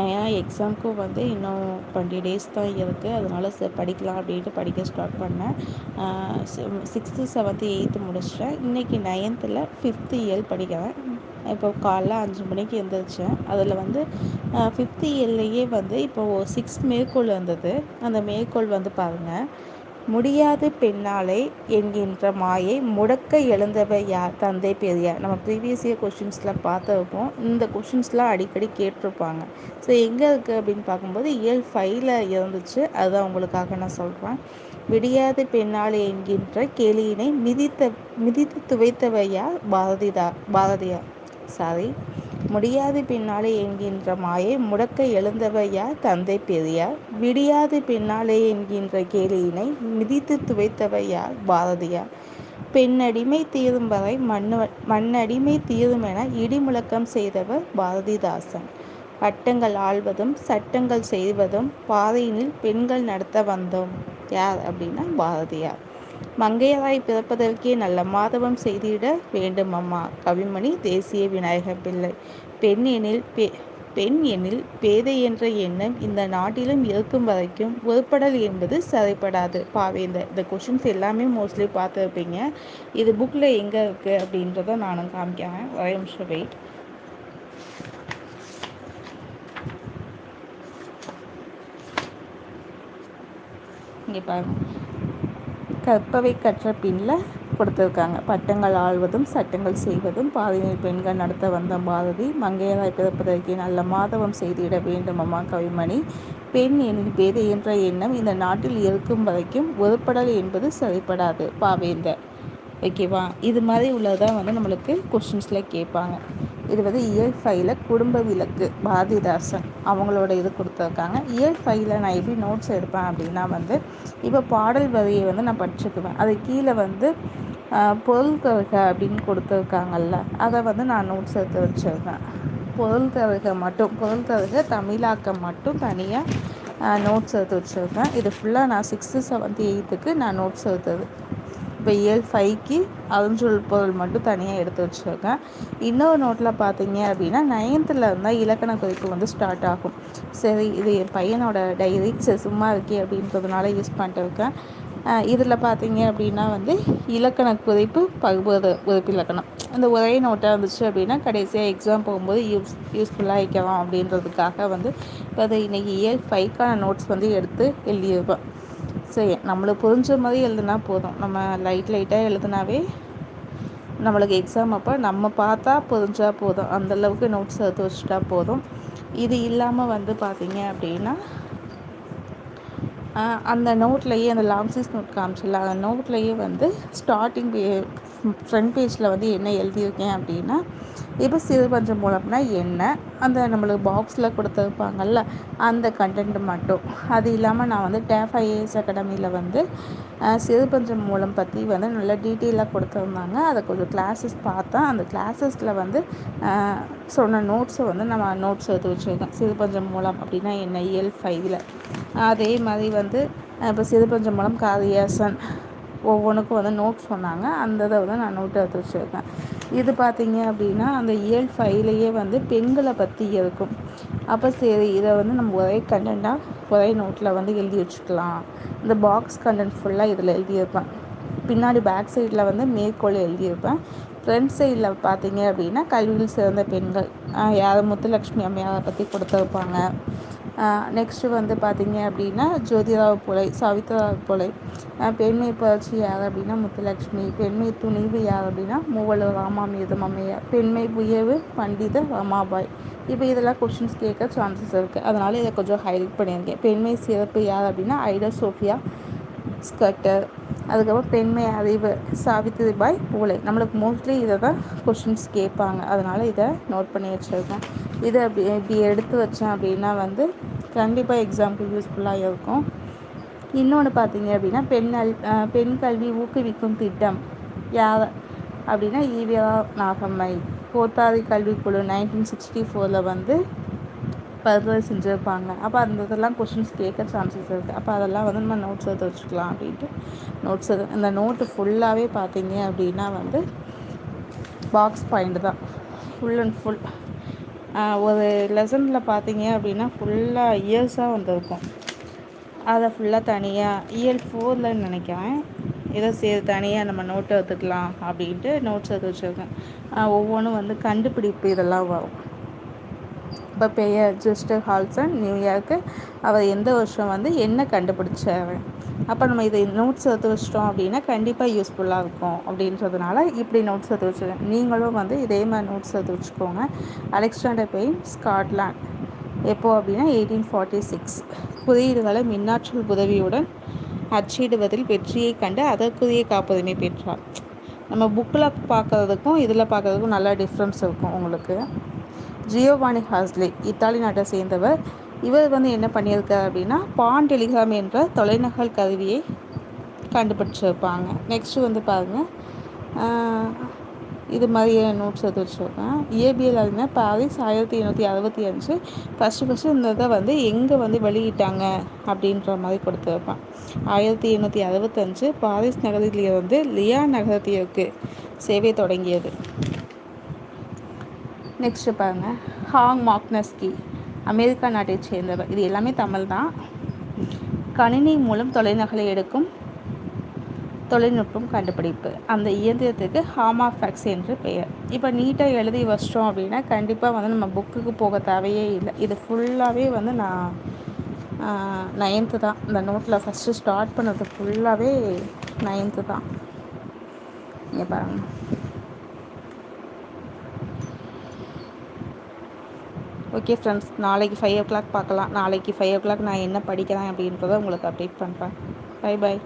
ஏன்னா எக்ஸாமுக்கும் வந்து இன்னும் டுவெண்ட்டி டேஸ் தான் இருக்குது அதனால ச படிக்கலாம் அப்படின்ட்டு படிக்க ஸ்டார்ட் பண்ணேன். சிக்ஸ்த்து செவன்த்து எயித்து முடிச்சிட்டேன். இன்றைக்கி நைன்த்தில் ஃபிஃப்த்து இயல் படிக்கிறேன். இப்போ காலைல அஞ்சு மணிக்கு எழுந்திரிச்சேன் அதில் வந்து ஃபிஃப்த்து இயர்லேயே வந்து இப்போது சிக்ஸ் மேற்கோள் வந்தது அந்த மேற்கோள் வந்து பாருங்கள் முடியாது பெண்ணாலே என்கின்ற மாயை முடக்க எழுந்தவை யார்? தந்தை பெரியார். நம்ம ப்ரீவியஸ் இயர் கொஷின்ஸில் பார்த்துருப்போம் இந்த கொஷின்ஸ்லாம் அடிக்கடி கேட்டிருப்பாங்க. ஸோ எங்கே இருக்குது அப்படின்னு பார்க்கும்போது இயல் ஃபைவ்ல இருந்துச்சு. அதுதான் உங்களுக்காக நான் சொல்கிறேன் விடியாது பெண்ணாலே என்கின்ற கேலியினை மிதித்த மிதித்து துவைத்தவையார் பாரதிதா பாரதியார். சாரி முடியாது பின்னாலே என்கின்ற மாயை முடக்க எழுந்தவையா தந்தை பெரியார் விடியாது பின்னாலே என்கின்ற கேலியினை மிதித்து துவைத்தவையார் பாரதியார் பெண்ணடிமை தீரும் வரை மண்ணு மண்ணடிமை தீரும் என இடிமுழக்கம் செய்தவர் பாரதிதாசன். பட்டங்கள் ஆள்வதும் சட்டங்கள் செய்வதும் பாதையினில் பெண்கள் நடத்த வந்தோம். யார் அப்படின்னா பாரதியார். மங்கையராய் பிறப்பதற்கே நல்ல மாதவம் செய்திட வேண்டும் அம்மா. கவிமணி தேசிய விநாயகர் பிள்ளை. பெண் எனில் பே பெண் எனில் பேதை என்ற எண்ணம் இந்த நாட்டிலும் இருக்கும் வரைக்கும் ஒருப்படல் என்பது சரிப்படாது. பாவேந்தர் இந்த கொஷின்ஸ் எல்லாமே மோஸ்ட்லி பார்த்துருப்பீங்க. இது புக்கில் எங்கே இருக்குது அப்படின்றத நானும் காமிக்கிறேன். ஒரே நிமிஷம் வெயிட் இங்கே பாருங்கள் கற்பவை கற்ற பின்னில் கொடுத்துருக்காங்க. பட்டங்கள் ஆழ்வதும் சட்டங்கள் செய்வதும் பாதையில் பெண்கள் நடத்த வந்த பாரதி மங்கையராய் பிறப்பதற்கு நல்ல மாதவம் செய்திட வேண்டும் அம்மா கவிமணி. பெண் எனில் பேதை என்ற எண்ணம் இந்த நாட்டில் இருக்கும் வரைக்கும் ஒருப்படல் என்பது சரிப்படாது. பாவேந்தர். ஓகேவா? இது மாதிரி உள்ளதான் வந்து நம்மளுக்கு கொஷின்ஸில் கேட்பாங்க. இது வந்து இயல் ஃபைல குடும்ப விளக்கு பாரதிதாசன். அவங்களோட இது கொடுத்துருக்காங்க. இயல் ஃபைவ்ல நான் எப்படி நோட்ஸ் எடுப்பேன் அப்படின்னா வந்து இப்போ பாடல் வரியை வந்து நான் படிச்சுக்குவேன். அது கீழே வந்து பொருள் தருக அப்படின்னு கொடுத்துருக்காங்கல்ல அதை வந்து நான் நோட்ஸ் எடுத்து வச்சுருக்கேன் பொருள் தருக மட்டும் பொருள் தருக தமிழாக்கம் மட்டும் தனியாக நோட்ஸ் எடுத்து வச்சுருக்கேன் இது ஃபுல்லாக நான் சிக்ஸ்த்து செவன்த்து எயித்துக்கு நான் நோட்ஸ் எடுத்தது. இப்போ இயல் ஃபைவ்க்கு அருஞ்சொல் பொருள் மட்டும் தனியாக எடுத்து வச்சுருக்கேன். இன்னொரு நோட்டில் பார்த்தீங்க அப்படின்னா நைன்த்தில் இருந்தால் இலக்கண குறிப்பு வந்து ஸ்டார்ட் ஆகும். சரி இது என் பையனோட டைரி சும்மா இருக்கே அப்படின்றதுனால யூஸ் பண்ணிட்டு இருக்கேன். இதில் பார்த்தீங்க அப்படின்னா வந்து இலக்கண குறிப்பு பகுபது குறிப்பு இலக்கணம். அந்த ஒரே நோட்டாக இருந்துச்சு அப்படின்னா கடைசியாக எக்ஸாம் போகும்போது யூஸ் யூஸ்ஃபுல்லாக வைக்கலாம் அப்படின்றதுக்காக வந்து இப்போ அதை இன்றைக்கி இயல் ஃபைவ்க்கான நோட்ஸ் வந்து எடுத்து எழுதியிருப்பேன் சரி நம்மளுக்கு புரிஞ்ச மாதிரி எழுதுனா போதும். நம்ம லைட் லைட்டாக எழுதுனாவே நம்மளுக்கு எக்ஸாம் அப்போ நம்ம பார்த்தா புரிஞ்சால் போதும். அந்தளவுக்கு நோட்ஸ் எடுத்து வச்சுட்டா போதும். இது இல்லாமல் வந்து பார்த்திங்க அப்படின்னா அந்த நோட்லேயே அந்த லாங்ஸிஸ் நோட் காமிச்சில்ல அந்த நோட்லேயே வந்து ஸ்டார்டிங் பே ஃப்ரண்ட் பேஜில் வந்து என்ன எழுதியிருக்கேன் அப்படின்னா இப்போ சிறுபஞ்சம் மூலம்னா என்ன? அந்த நம்மளுக்கு பாக்ஸில் கொடுத்துருப்பாங்கல்ல அந்த கண்டென்ட் மட்டும். அது இல்லாமல் நான் வந்து டேஃப் ஐஏஎஸ் அகாடமியில் வந்து சிறுபஞ்சம் மூலம் பற்றி வந்து நல்லா டீட்டெயிலாக கொடுத்துருந்தாங்க. அதை கொஞ்சம் கிளாஸஸ் பார்த்தேன் அந்த கிளாஸஸில் வந்து சொன்ன நோட்ஸை வந்து நம்ம நோட்ஸ் எடுத்து வச்சுருக்கேன் சிறுபஞ்சம் மூலம் அப்படின்னா என்ன? இயல் ஃபைவ்ல அதே மாதிரி வந்து இப்போ சிறுபஞ்சம் மூலம் காரியாசன் ஒவ்வொன்றுக்கும் வந்து நோட் சொன்னாங்க. அந்த இதை வந்து நான் நோட் எடுத்து வச்சுருக்கேன். இது பார்த்தீங்க அப்படின்னா அந்த இயல் ஃபைவ்லேயே வந்து பெண்களை பற்றி இருக்கும். அப்போ சரி இதை வந்து நம்ம ஒரே கண்டென்ட்டாக ஒரே நோட்டில் வந்து எழுதி வச்சுக்கலாம். இந்த பாக்ஸ் கண்டென்ட் ஃபுல்லாக இதில் எழுதியிருப்பேன். பின்னாடி பேக் சைடில் வந்து மேற்கோள் எழுதியிருப்பேன். ஃப்ரண்ட் சைடில் பார்த்தீங்க அப்படின்னா கல்வியில் சிறந்த பெண்கள். யார்? முத்துலக்ஷ்மி அம்மையாரை பற்றி கொடுத்துருப்பாங்க நெக்ஸ்ட்டு வந்து பார்த்திங்க அப்படின்னா ஜோதிராவ் புலை சவித்ராவ் புலை. பெண்மை புரட்சி யார் அப்படின்னா முத்துலட்சுமி. பெண்மை துணிவு யார் அப்படின்னா மூவலூர் ராமாமிர்தம் அம்மையார். பெண்மை உயர்வு பண்டித ரமாபாய். இப்போ இதெல்லாம் கொஷின்ஸ் கேட்க சான்சஸ் இருக்குது அதனால் இதை கொஞ்சம் ஹைலைட் பண்ணியிருக்கேன். பெண்மை சிறப்பு யார் அப்படின்னா ஐடா சோஃபியா ஸ்கட்டர். அதுக்கப்புறம் பெண்மை அறிவு சாவித்திரி பாய் பூலை. நம்மளுக்கு மோஸ்ட்லி இதை தான் கொஷின்ஸ் கேட்பாங்க. அதனால் இதை நோட் பண்ணி வச்சுருக்கேன். இதை அப்படி இப்படி எடுத்து வச்சேன் அப்படின்னா வந்து கண்டிப்பாக எக்ஸாமுக்கு யூஸ்ஃபுல்லாக இருக்கும். இன்னொன்று பார்த்தீங்க அப்படின்னா பெண் பெண் கல்வி ஊக்குவிக்கும் திட்டம். யார்? அப்படின்னா ஈவியா நாகம்மை. கோத்தாரி கல்விக்குழு நைன்டீன் சிக்ஸ்டி ஃபோரில் வந்து பரிந்துரை செஞ்சுருப்பாங்க. அப்போ அந்த இதெல்லாம் கொஷின்ஸ் கேட்க சான்சஸ் இருக்குது அப்போ அதெல்லாம் வந்து நம்ம நோட்ஸ் எடுத்து வச்சுக்கலாம் அப்படின்ட்டு நோட்ஸ் எது அந்த நோட்டு ஃபுல்லாகவே பார்த்தீங்க அப்படின்னா வந்து பாக்ஸ் பாயிண்ட் தான். ஃபுல் அண்ட் ஃபுல் ஒரு லெசனில் பார்த்தீங்க அப்படின்னா ஃபுல்லாக இயர்ஸாக வந்திருக்கும். அதை ஃபுல்லாக தனியாக இயர் ஃபோரில் நினைக்கிறேன். இதை சரி தனியாக நம்ம நோட்டை எடுத்துக்கலாம் அப்படின்ட்டு நோட்ஸ் எடுத்து வச்சுருக்கேன். ஒவ்வொன்றும் வந்து கண்டுபிடிப்பு இதெல்லாம் வரும். இப்போ பெயர் ஜிஸ்டர் ஹால்சன் நியூயார்க்கு அவர் எந்த வருஷம் வந்து என்ன கண்டுபிடிச்சார்? அப்போ நம்ம இதை நோட்ஸ் எடுத்து வச்சிட்டோம் அப்படின்னா கண்டிப்பாக யூஸ்ஃபுல்லாக இருக்கும் அப்படின்றதுனால இப்படி நோட்ஸ் எடுத்து வச்சுருக்கேன் நீங்களும் வந்து இதே மாதிரி நோட்ஸ் எடுத்து வச்சுக்கோங்க. Alexander Bain Scotland. எப்போது அப்படின்னா எயிட்டீன் ஃபார்ட்டி சிக்ஸ் குறியீடுகளை மின்னாற்றல் உதவியுடன் அச்சிடுவதில் வெற்றியை கண்டு அதற்குரிய காப்புரிமை பெற்றார். நம்ம புக்கில் பார்க்குறதுக்கும் இதில் பார்க்குறதுக்கும் நல்லா டிஃப்ரென்ஸ் இருக்கும் உங்களுக்கு. ஜியோவானி ஹாஸ்லி இத்தாலி நாட்டை சேர்ந்தவர். இவர் வந்து என்ன பண்ணியிருக்கார் அப்படின்னா பான் டெலிகிராம் என்ற தொலைநகல் கருவியை கண்டுபிடிச்சிருப்பாங்க. நெக்ஸ்ட்டு வந்து பாருங்கள் இது மாதிரி நோட்ஸ் எடுத்து வச்சுருக்கேன்? ஏபிஎல் அறிஞர் பாரிஸ் ஆயிரத்தி எண்ணூற்றி அறுபத்தி அஞ்சு. ஃபஸ்ட்டு ஃபஸ்ட்டு இந்த இதை வந்து எங்கே வந்து வெளியிட்டாங்க அப்படின்ற மாதிரி கொடுத்துருப்பேன். ஆயிரத்தி எண்ணூற்றி அறுபத்தஞ்சு பாரிஸ் நகரத்திலிருந்து லியா நகரத்திற்கு சேவை தொடங்கியது. நெக்ஸ்ட்டு பாருங்கள் ஹாங் மாக்னஸ்கி அமெரிக்கா நாட்டை சேர்ந்தவர். இது எல்லாமே தமிழ் தான். கணினி மூலம் தொலைநகலை எடுக்கும் தொழில்நுட்பம் கண்டுபிடிப்பு. அந்த இயந்திரத்துக்கு ஹாமாஃபேக்ஸ் என்று பெயர். இப்போ நீட்டாக எழுதி வச்சிட்டோம் அப்படின்னா கண்டிப்பாக வந்து நம்ம புக்குக்கு போக தேவையே இல்லை. இது ஃபுல்லாகவே வந்து நான் நைன்த்து தான். இந்த நோட்டில் ஃபஸ்ட்டு ஸ்டார்ட் பண்ணது ஃபுல்லாகவே நைன்த்து தான். இங்கே பாருங்கள் ஓகே ஃப்ரெண்ட்ஸ் நாளைக்கு ஃபைவ் ஓ கிளாக் பார்க்கலாம். நாளைக்கு ஃபைவ் ஓ கிளாக் நான் என்ன படிக்கிறேன் அப்படின்றத உங்களுக்கு அப்டேட் பண்ணுறேன் பை பாய்